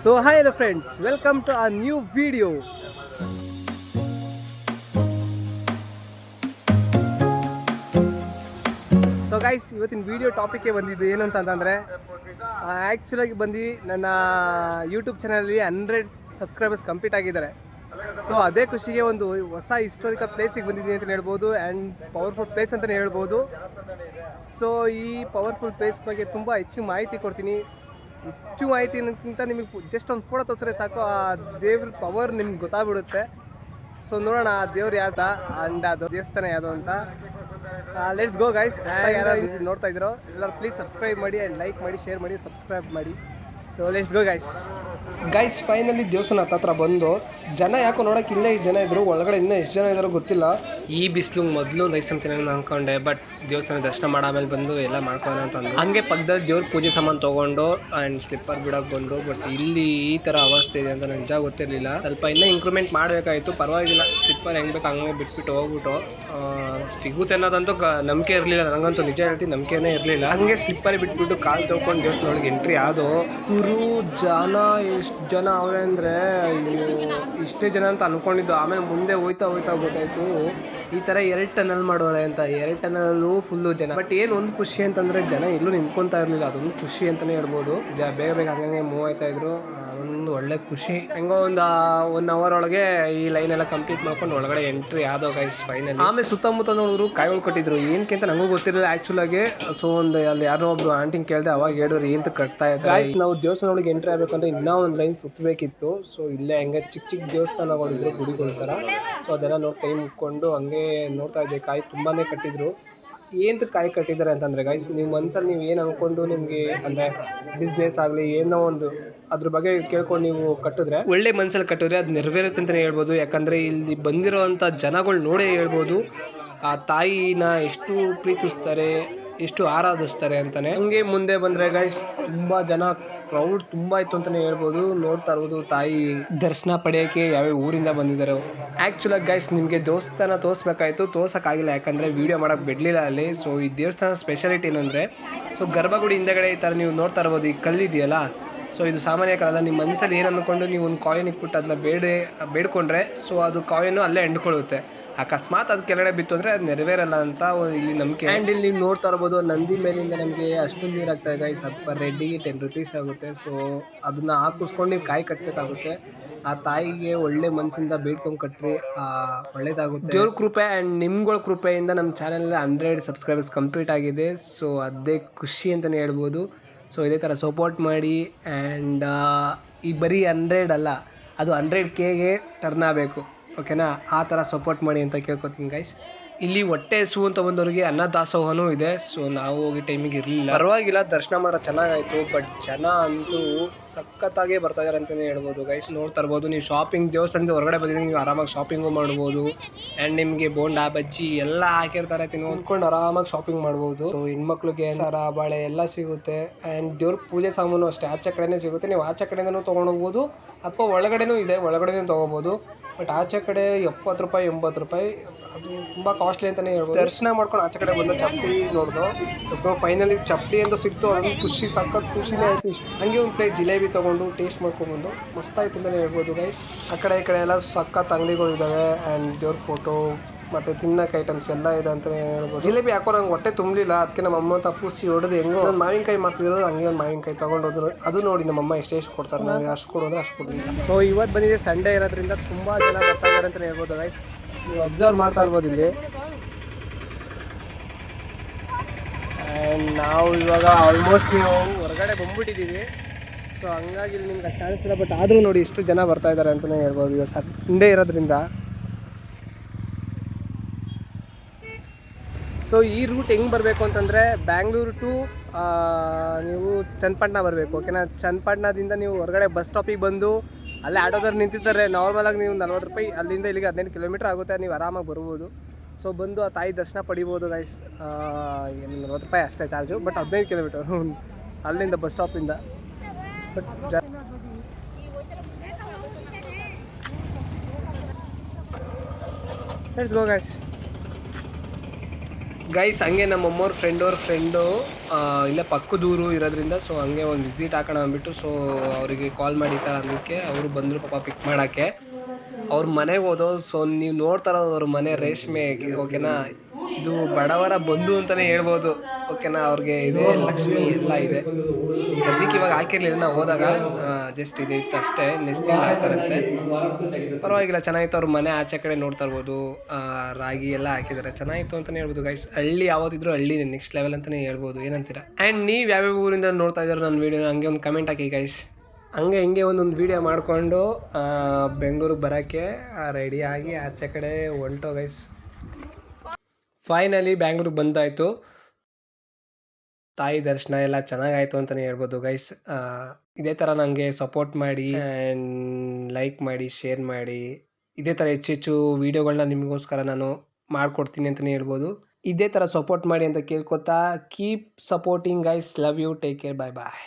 So hi hello friends welcome to a new video so guys ಇವತ್ತಿನ video ಟಾಪಿಕ್ಗೆ ಬಂದಿದ್ದು ಏನು ಅಂತಂದರೆ ಆ್ಯಕ್ಚುಲಾಗಿ ಬಂದು ನನ್ನ ಯೂಟ್ಯೂಬ್ ಚಾನಲಲ್ಲಿ ಹಂಡ್ರೆಡ್ ಸಬ್ಸ್ಕ್ರೈಬರ್ಸ್ ಕಂಪ್ಲೀಟ್ ಆಗಿದ್ದಾರೆ. ಸೊ ಅದೇ ಖುಷಿಗೆ ಒಂದು ಹೊಸ ಹಿಸ್ಟೋರಿಕಲ್ ಪ್ಲೇಸಿಗೆ ಬಂದಿದ್ದೀನಿ ಅಂತಲೇ ಹೇಳ್ಬೋದು ಆ್ಯಂಡ್ ಪವರ್ಫುಲ್ ಪ್ಲೇಸ್ ಅಂತಲೇ ಹೇಳ್ಬೋದು. ಸೊ ಈ ಪವರ್ಫುಲ್ ಪ್ಲೇಸ್ ಬಗ್ಗೆ ತುಂಬ ಹೆಚ್ಚು ಮಾಹಿತಿ ಕೊಡ್ತೀನಿ. ಹೆಚ್ಚು ಮಾಹಿತಿ ಅನ್ನೋದಕ್ಕಿಂತ ನಿಮಗೆ ಜಸ್ಟ್ ಒಂದು ಫೋಟೋ ತೋರಿಸ್ರೆ ಸಾಕು. ಆ ದೇವ್ರ ಪವರ್ ನಿಮ್ಗೆ ಗೊತ್ತಾಗ್ಬಿಡುತ್ತೆ. ಸೊ ನೋಡೋಣ ಆ ದೇವ್ರು ಯಾವ್ದ ಅಂಡ್ ಅದು ದೇವಸ್ಥಾನ ಯಾವುದು ಅಂತ. ಲೆಟ್ಸ್ ಗೋ ಗೈಸ್ ಯಾರು ನೋಡ್ತಾ ಇದ್ರು. ಎಲ್ಲರೂ ಪ್ಲೀಸ್ ಸಬ್ಸ್ಕ್ರೈಬ್ ಮಾಡಿ ಆ್ಯಂಡ್ ಲೈಕ್ ಮಾಡಿ ಶೇರ್ ಮಾಡಿ ಸಬ್ಸ್ಕ್ರೈಬ್ ಮಾಡಿ. So let's go guys guys finally ದೇವಸ್ಥಾನ ಹತ್ತತ್ರ ಬಂದು ಜನ ಯಾಕೋ ನೋಡೋಕೆ ಇಲ್ಲೇ ಇಷ್ಟು ಜನ ಇದ್ರು ಒಳಗಡೆ ಇನ್ನೂ ಎಷ್ಟು ಜನ ಇದ್ದಾರೋ ಗೊತ್ತಿಲ್ಲ. ಈ ಬಿಸಿಲು ಮೊದಲು ನೈಸಂತೀನಿ ಅನ್ಕೊಂಡೆ ಬಟ್ ದೇವಸ್ಥಾನ ದರ್ಶನ ಮಾಡಾಮೇಲೆ ಬಂದು ಎಲ್ಲ ಮಾಡ್ಕೊಳ್ಳೋಣ ಅಂತ ಅಂದ್ರು. ಹಂಗೆ ಪಕ್ಕದಲ್ಲಿ ದೇವ್ರ ಪೂಜೆ ಸಾಮಾನು ತೊಗೊಂಡು ಆ್ಯಂಡ್ ಸ್ಲಿಪ್ಪರ್ ಬಿಡೋಕೆ ಬಂದು ಬಟ್ ಇಲ್ಲಿ ಈ ಥರ ಅವಸ್ಥೆ ಇದೆ ಅಂತ ನನಗೆ ನಿಜ ಗೊತ್ತಿರಲಿಲ್ಲ. ಸ್ವಲ್ಪ ಇನ್ನೂ ಇಂಕ್ರೂವ್ಮೆಂಟ್ ಮಾಡಬೇಕಾಯಿತು ಪರವಾಗಿಲ್ಲ. ಸ್ಲಿಪ್ಪರ್ ಹೆಂಗೆ ಬೇಕು ಹಂಗೆ ಬಿಟ್ಬಿಟ್ಟು ಹೋಗ್ಬಿಟ್ಟು ಆ, ಸಿಗುತ್ತೆ ಅನ್ನೋದಂತೂ ನಂಬಿಕೆ ಇರಲಿಲ್ಲ. ನನಗಂತೂ ನಿಜ ಹೇಳ್ತೀನಿ ನಂಬಿಕೆನೇ ಇರಲಿಲ್ಲ. ಹಂಗೆ ಸ್ಲಿಪ್ಪರ್ ಬಿಟ್ಬಿಟ್ಟು ಕಾಲು ತೊಗೊಂಡು ದೇವಸ್ಥಾನ ಒಳಗೆ ಎಂಟ್ರಿ ಆದೋ ಗುರು ಜನ ಎಷ್ಟು ಜನ ಅವ್ರೆ ಅಂದರೆ ಇಷ್ಟೇ ಜನ ಅಂತ ಅಂದ್ಕೊಂಡಿದ್ದು ಆಮೇಲೆ ಮುಂದೆ ಹೋಯ್ತಾ ಹೋಯ್ತಾ ಗೊತ್ತಾಯ್ತು, ಈ ಥರ ಎರಡು ಟನಲ್ ಮಾಡೋರೆ ಅಂತ. ಎರಡು ಟನಲ್ಲೂ ಫುಲ್ಲು ಜನ. ಬಟ್ ಏನು ಒಂದು ಖುಷಿ ಅಂತಂದರೆ ಜನ ಎಲ್ಲೂ ನಿಂತ್ಕೊತಾ ಇರಲಿಲ್ಲ. ಅದೊಂದು ಖುಷಿ ಅಂತಲೇ ಹೇಳ್ಬೋದು. ಬೇಗ ಬೇಗ ಹಂಗಂಗೆ ಮೂವ್ ಆಯ್ತಾ ಇದ್ರು. ಅದೊಂದು ಒಳ್ಳೆ ಖುಷಿ. ಹೆಂಗೋ ಒಂದು ಒನ್ ಅವರ್ ಒಳಗೆ ಈ ಲೈನ್ ಎಲ್ಲ ಕಂಪ್ಲೀಟ್ ಮಾಡ್ಕೊಂಡು ಒಳಗಡೆ ಎಂಟ್ರಿ ಆದೋ ಗೈಸ್ ಫೈನಲ್ ಆಮೇಲೆ ಸುತ್ತಮುತ್ತ ನೋಡಿದ್ರು ಕಾಯಿಗಳು ಕಟ್ಟಿದ್ರು. ಏನಕ್ಕೆ ಅಂತ ನನಗೂ ಗೊತ್ತಿರಲಿಲ್ಲ ಆ್ಯಕ್ಚುಲಾಗಿ ಸೊ ಒಂದು ಅಲ್ಲಿ ಯಾರೋ ಒಬ್ರು ಆಂಟಿಂಗ್ ಕೇಳಿದೆ, ಅವಾಗ ಹೇಳಿದ್ರು ಏನು ಕಟ್ತಾ ಇದ್ದಾರೆ? ನಾವು ದೇವಸ್ಥಾನ ಒಳಗೆ ಎಂಟ್ರಿ ಆಗಬೇಕಂದ್ರೆ ಇನ್ನೂ ಒಂದು ಲೈನ್ ಸುತ್ತಬೇಕಿತ್ತು. ಸೊ ಇಲ್ಲೇ ಹೆಂಗೆ ಚಿಕ್ಕ ಚಿಕ್ಕ ದೇವಸ್ಥಾನಗಳಿದ್ರು ಗುಡಿಗಳ ಥರ ಸೊ ಅದೆಲ್ಲ ನೋಡಿ ಟೈಮ್ ಇಟ್ಕೊಂಡು ಹಂಗೆ ನೋಡ್ತಾ ಇದ್ದೆ. ಕಾಯಿ ತುಂಬಾ ಕಟ್ಟಿದ್ರು. ಏನಂತ ಕಾಯಿ ಕಟ್ಟಿದ್ದಾರೆ ಅಂತಂದರೆ ಗೈಸ್ ನೀವು ಮನ್ಸಲ್ಲಿ ನೀವು ಏನು ಅಂದ್ಕೊಂಡು ನಿಮಗೆ ಅಂದರೆ ಬಿಸ್ನೆಸ್ ಆಗಲಿ ಏನೋ ಒಂದು ಅದ್ರ ಬಗ್ಗೆ ಕೇಳ್ಕೊಂಡು ನೀವು ಕಟ್ಟಿದ್ರೆ, ಒಳ್ಳೆ ಮನ್ಸಲ್ಲಿ ಕಟ್ಟಿದ್ರೆ ಅದು ನೆರವೇರುತ್ತೆ ಅಂತಲೇ ಹೇಳ್ಬೋದು. ಯಾಕಂದರೆ ಇಲ್ಲಿ ಬಂದಿರೋವಂಥ ಜನಗಳು ನೋಡೇ ಹೇಳ್ಬೋದು, ಆ ತಾಯಿನ ಎಷ್ಟು ಪ್ರೀತಿಸ್ತಾರೆ, ಎಷ್ಟು ಆರಾಧಿಸ್ತಾರೆ ಅಂತಾನೆ. ಹಂಗೆ ಮುಂದೆ ಬಂದರೆ ಗೈಸ್ ತುಂಬ ಜನ ಕ್ರೌಡ್ ತುಂಬ ಇತ್ತು ಅಂತಲೇ ಹೇಳ್ಬೋದು. ನೋಡ್ತಾ ಇರ್ಬೋದು ತಾಯಿ ದರ್ಶನ ಪಡೆಯೋಕ್ಕೆ ಯಾವ್ಯಾವ ಊರಿಂದ ಬಂದಿದ್ದಾರೆ. ಆ್ಯಕ್ಚುಲಾಗಿ ಗೈಸ್ ನಿಮಗೆ ದೇವಸ್ಥಾನ ತೋರಿಸ್ಬೇಕಾಯ್ತು. ತೋರ್ಸೋಕ್ಕಾಗಿಲ್ಲ, ಯಾಕಂದರೆ ವೀಡಿಯೋ ಮಾಡೋಕ್ಕೆ ಬಿಡಲಿಲ್ಲ ಅಲ್ಲಿ. ಸೊ ಈ ದೇವಸ್ಥಾನ ಸ್ಪೆಷಾಲಿಟಿ ಏನಂದರೆ ಸೊ ಗರ್ಭಗುಡಿ ಹಿಂದೆಗಡೆ ಈ ಥರ ನೀವು ನೋಡ್ತಾ ಇರ್ಬೋದು, ಈ ಕಲ್ಲಿದೆಯಲ್ಲ ಸೊ ಇದು ಸಾಮಾನ್ಯ ಕಾಲ ನಿಮ್ಮ ಮನಸ್ಸಲ್ಲಿ ಏನು ಅಂದ್ಕೊಂಡು ನೀವು ಒಂದು ಕಾಯಿನ್ ಇಟ್ಬಿಟ್ಟು ಅದನ್ನ ಬೇಡ, ಬೇಡ್ಕೊಂಡ್ರೆ ಸೊ ಅದು ಕಾಯಿನು ಅಲ್ಲೇ ಎಂಡ್ಕೊಳ್ಳುತ್ತೆ ಅಕಸ್ಮಾತ್ ಅದು ಕೆಳಗಡೆ ಬಿತ್ತು ಅಂದರೆ ಅದು ನೆರವೇರಲ್ಲ ಅಂತ ಇಲ್ಲಿ ನಂಬಿಕೆ. ಆ್ಯಂಡ್ ಇಲ್ಲಿ ನೀವು ನೋಡ್ತಾ ಇರ್ಬೋದು ನಂದಿ ಮೇಲಿಂದ ನಮಗೆ ಅಷ್ಟು ನೀರು ಆಗ್ತಾ ಇದೆ ಸ್ವಲ್ಪ ರೆಡ್ಡಿಗೆ ಟೆನ್ ರುಪೀಸ್ ಆಗುತ್ತೆ. ಸೊ ಅದನ್ನ ಹಾಕಿಸ್ಕೊಂಡು ನೀವು ಕಾಯಿ ಕಟ್ಟಬೇಕಾಗುತ್ತೆ ಆ ತಾಯಿಗೆ ಒಳ್ಳೆ ಮನಸ್ಸಿಂದ ಬೇಡ್ಕೊಂಡು ಕಟ್ರಿ. ಆ, ಒಳ್ಳೇದಾಗುತ್ತೆ. ದೇವ್ರ ಕೃಪೆ ಆ್ಯಂಡ್ ನಿಮ್ಗಳ ಕೃಪೆಯಿಂದ ನಮ್ಮ ಚಾನಲ್ ಹಂಡ್ರೆಡ್ ಸಬ್ಸ್ಕ್ರೈಬರ್ಸ್ ಕಂಪ್ಲೀಟ್ ಆಗಿದೆ. ಸೊ ಅದೇ ಖುಷಿ ಅಂತಲೇ ಹೇಳ್ಬೋದು. ಸೊ ಇದೇ ಥರ ಸಪೋರ್ಟ್ ಮಾಡಿ ಆ್ಯಂಡ್ ಈ ಬರೀ ಹಂಡ್ರೆಡ್ ಅಲ್ಲ ಅದು ಹಂಡ್ರೆಡ್ ಕೆಗೆ ಟರ್ನ್ ಆಗಬೇಕು. ಓಕೆನಾ? ಆ ಥರ ಸಪೋರ್ಟ್ ಮಾಡಿ ಅಂತ ಕೇಳ್ಕೊತೀನಿ ಗೈಸ್ ಇಲ್ಲಿ ಹೊಟ್ಟೆ ಹಸು ಅಂತ ಬಂದವರಿಗೆ ಅನ್ನದಾಸೋಹನೂ ಇದೆ. ಸೊ ನಾವು ಹೋಗಿ ಟೈಮಿಗೆ ಇರಲಿಲ್ಲ. ಪರವಾಗಿಲ್ಲ, ದರ್ಶನ ಮಾಡೋ, ಚೆನ್ನಾಗಾಯಿತು. ಬಟ್ ಜನ ಅಂತೂ ಸಖತ್ತಾಗೇ ಬರ್ತಾ ಇದಾರೆ ಅಂತಲೇ ಹೇಳ್ಬೋದು ಗೈಸ್ ನೋಡ್ತಾ ಇರ್ಬೋದು, ನೀವು ಶಾಪಿಂಗ್ ದೇವಸ್ಥಾನದ ಹೊರಗಡೆ ಬಂದಿದ್ದೀನಿ ನೀವು ಆರಾಮಾಗಿ ಶಾಪಿಂಗು ಮಾಡ್ಬೋದು. ಆ್ಯಂಡ್ ನಿಮಗೆ ಬೋಂಡಾ, ಬಜ್ಜಿ ಎಲ್ಲ ಹಾಕಿರ್ತಾರೆ ತಿನ್ಕೊಂಡು ಆರಾಮಾಗಿ ಶಾಪಿಂಗ್ ಮಾಡ್ಬೋದು. ಸೊ ಹೆಣ್ಮಕ್ಳಿಗೆ ಸರ, ಬಾಳೆ ಎಲ್ಲ ಸಿಗುತ್ತೆ. ಆ್ಯಂಡ್ ದೇವ್ರ ಪೂಜೆ ಸಾಮಾನು ಅಷ್ಟೇ. ಆಚೆ ಕಡೆನೇ ಸಿಗುತ್ತೆ. ನೀವು ಆಚೆ ಕಡೆಯಿಂದನೂ ತೊಗೊಂಡೋಗ್ಬೋದು ಅಥವಾ ಒಳಗಡೆನೂ ಇದೆ. ಒಳಗಡೆನೂ ತೊಗೋಬೋದು. ಬಟ್ ಆಚೆ ಕಡೆ ಎಪ್ಪತ್ತು ರೂಪಾಯಿ, ಎಂಬತ್ತು ರೂಪಾಯಿ, ಅದು ತುಂಬ ಕಾಸ್ಟ್ಲಿ ಅಂತಲೇ ಹೇಳ್ಬೋದು. ದರ್ಶನ ಮಾಡ್ಕೊಂಡು ಆಚೆ ಕಡೆ ಬಂದು ಚಪ್ಪಲಿ ನೋಡ್ದು. ಫೈನಲಿ ಚಪ್ಪಲಿ ಅಂತ ಸಿಕ್ತು. ಅದೊಂದು ಖುಷಿ, ಸಖತ್ ಖುಷಿನೇ ಆಯಿತು ಇಷ್ಟು. ಹಂಗೆ ಒಂದು ಪ್ಲೇಟ್ ಜಿಲೇಬಿ ತೊಗೊಂಡು ಟೇಸ್ಟ್ ಮಾಡ್ಕೊಂಡ್ಬಂದು. ಮಸ್ತಾಯ್ತು ಅಂತಲೇ ಹೇಳ್ಬೋದು ಗೈಸ್ ಆ ಕಡೆ, ಈ ಕಡೆ ಎಲ್ಲ ಸಕ್ಕತ್ತು ಅಂಗಡಿಗಳು ಇದ್ದಾವೆ. ಆ್ಯಂಡ್ ದೇವ್ರ ಫೋಟೋ ಮತ್ತು ತಿನ್ನಕ್ಕೆ ಐಟಮ್ಸ್ ಎಲ್ಲ ಇದೆ ಅಂತ ಹೇಳ್ಬೋದು. ಜಿಲೇಬಿ ಯಾಕೋ ನಂಗೆ ಹೊಟ್ಟೆ ತುಂಬಲಿಲ್ಲ, ಅದಕ್ಕೆ ನಮ್ಮ ಅಮ್ಮ ತಪ್ಪಿಸಿ ಹೊಡೆದು ಹೆಂಗೋ ಒಂದು ಮಾವಿನಕಾಯಿ ಮಾಡ್ತಿದ್ರು, ಹಂಗೆ ಒಂದು ಮಾವಿನಕಾಯಿ ತೊಗೊಂಡೋದ್ರು. ಅದು ನೋಡಿ ನಮ್ಮಮ್ಮ ಎಷ್ಟು ಕೊಡ್ತಾರೆ ನಾವು ಅಷ್ಟು ಕೊಡೋದ್ರೆ ಅಷ್ಟು ಕೊಡಲಿಲ್ಲ. ಸೊ ಇವತ್ತು ಬಂದಿದೆ ಸಂಡೇ ಇರೋದ್ರಿಂದ ತುಂಬ ಜನ ಬರ್ತಾ ಇದ್ದಾರೆ ಅಂತಲೇ ಹೇಳ್ಬೋದು ಗೈಸ್ ನೀವು ಅಬ್ಸರ್ವ್ ಮಾಡ್ತಾ ಇರ್ಬೋದು ಇಲ್ಲಿ. ನಾವು ಇವಾಗ ಆಲ್ಮೋಸ್ಟ್ ನೀವು ಹೊರಗಡೆ ಬಂದ್ಬಿಟ್ಟಿದ್ದೀವಿ. ಸೊ ಹಂಗಾಗಿ ನಿಮ್ಗೆ ಅಷ್ಟು ಕಾಣಿಸ್ತಿಲ್ಲ ಬಟ್ ಆದರೂ ನೋಡಿ ಇಷ್ಟು ಜನ ಬರ್ತಾ ಇದ್ದಾರೆ ಅಂತಲೇ ಹೇಳ್ಬೋದು. ಇವಾಗ ಸಂಡೇ ಇರೋದ್ರಿಂದ. ಸೊ ಈ ರೂಟ್ ಹೆಂಗೆ ಬರಬೇಕು ಅಂತಂದರೆ ಬ್ಯಾಂಗ್ಳೂರು ಟು ನೀವು ಚನ್ನಪಟ್ಟಣ ಬರಬೇಕು ಓಕೆನಾ ಚನ್ನಪಟ್ಟಣದಿಂದ ನೀವು ಹೊರಗಡೆ ಬಸ್ ಸ್ಟಾಪಿಗೆ ಬಂದು ಅಲ್ಲೇ ಆಟೋದವ್ರು ನಿಂತಿದ್ದಾರೆ ನಾರ್ಮಲಾಗಿ ನೀವು ನಲ್ವತ್ತು ರೂಪಾಯಿ ಅಲ್ಲಿಂದ ಇಲ್ಲಿಗೆ ಹದಿನೈದು ಕಿಲೋಮೀಟ್ರ್ ಆಗುತ್ತೆ, ನೀವು ಆರಾಮಾಗಿ ಬರ್ಬೋದು. ಸೊ ಬಂದು ಆ ತಾಯಿ ದರ್ಶನ ಪಡಿಬೋದು ಗೈಸ್ ಏನು ನಲ್ವತ್ತು ರೂಪಾಯಿ ಅಷ್ಟೇ ಚಾರ್ಜು ಬಟ್ ಹದಿನೈದು ಕಿಲೋಮೀಟರ್ ಅಲ್ಲಿಂದ ಬಸ್ ಸ್ಟಾಪಿಂದ ಬಟ್ ಗೋ ಗೈಸ್ ಗೈಸ್ ಹಂಗೆ ನಮ್ಮ ಅಮ್ಮವ್ರ ಫ್ರೆಂಡ್ ಅವ್ರ ಫ್ರೆಂಡು ಇಲ್ಲೇ ಪಕ್ಕದೂರು ಇರೋದ್ರಿಂದ ಸೊ ಹಂಗೆ ಒಂದು ವಿಸಿಟ್ ಹಾಕೋಣ ಅಂದ್ಬಿಟ್ಟು ಸೊ ಅವರಿಗೆ ಕಾಲ್ ಮಾಡಿ ಥರ ಅಂದಕ್ಕೆ ಅವರು ಬಂದರು ಪಾಪ ಪಿಕ್ ಮಾಡೋಕ್ಕೆ. ಅವ್ರ ಮನೆಗೆ ಹೋದೋ ಸೊ ನೀವು ನೋಡ್ತಾರೋ ಅವ್ರ ಮನೆ ರೇಷ್ಮೆ ಓಕೆನಾ ಇದು ಬಡವರ ಬಂಧು ಅಂತಲೇ ಹೇಳ್ಬೋದು. ಓಕೆನಾ ಅವ್ರಿಗೆ ಇದೆ ಲಕ್ಷ್ಮಿ ಎಲ್ಲ ಇದೆ. ಸದ್ಯಕ್ಕೆ ಇವಾಗ ಹಾಕಿರ್ಲಿಲ್ಲ ನಾವು ಹೋದಾಗ ಜಸ್ಟ್ ಇದು ಇತ್ತು ಅಷ್ಟೇ. ನೆಕ್ಸ್ಟ್ ಹಾಕ್ತಾರಂತೆ ಪರವಾಗಿಲ್ಲ, ಚೆನ್ನಾಗಿತ್ತು. ಅವ್ರ ಮನೆ ಆಚೆ ಕಡೆ ನೋಡ್ತಾ ಇರ್ಬೋದು. ರಾಗಿ ಎಲ್ಲ ಹಾಕಿದ್ದಾರೆ. ಚೆನ್ನಾಗಿತ್ತು ಅಂತಲೇ ಹೇಳ್ಬೋದು ಗೈಸ್ ಹಳ್ಳಿ ಯಾವತ್ತಿದ್ರು ಹಳ್ಳಿ ನೆಕ್ಸ್ಟ್ ಲೆವೆಲ್ ಅಂತಲೇ ಹೇಳ್ಬೋದು. ಏನಂತೀರಾ? ಆ್ಯಂಡ್ ನೀವು ಯಾವ್ಯಾವ ಊರಿಂದ ನೋಡ್ತಾ ಇದ್ದಾರೆ ನನ್ನ ವೀಡಿಯೋ ಹಂಗೆ ಒಂದು ಕಮೆಂಟ್ ಹಾಕಿ ಗೈಸ್ ಹಂಗೆ ಹಿಂಗೆ ಒಂದೊಂದು ವೀಡಿಯೋ ಮಾಡಿಕೊಂಡು ಬೆಂಗಳೂರಿಗೆ ಬರೋಕ್ಕೆ ರೆಡಿಯಾಗಿ ಆಚೆ ಕಡೆ ಹೊಂಟೋ ಗೈಸ್ ಫೈನಲಿ ಬ್ಯಾಂಗ್ಳೂರಿಗೆ ಬಂದಾಯಿತು. ತಾಯಿ ದರ್ಶನ ಎಲ್ಲ ಚೆನ್ನಾಗಾಯ್ತು ಅಂತಲೇ ಹೇಳ್ಬೋದು ಗೈಸ್ ಇದೇ ಥರ ನನಗೆ ಸಪೋರ್ಟ್ ಮಾಡಿ ಆ್ಯಂಡ್ ಲೈಕ್ ಮಾಡಿ ಶೇರ್ ಮಾಡಿ. ಇದೇ ಥರ ಹೆಚ್ಚು ಹೆಚ್ಚು ವೀಡಿಯೋಗಳನ್ನ ನಿಮಗೋಸ್ಕರ ನಾನು ಮಾಡಿಕೊಡ್ತೀನಿ ಅಂತಲೇ ಹೇಳ್ಬೋದು. ಇದೇ ಥರ ಸಪೋರ್ಟ್ ಮಾಡಿ ಅಂತ ಕೇಳ್ಕೊತಾ keep supporting guys love you take care bye bye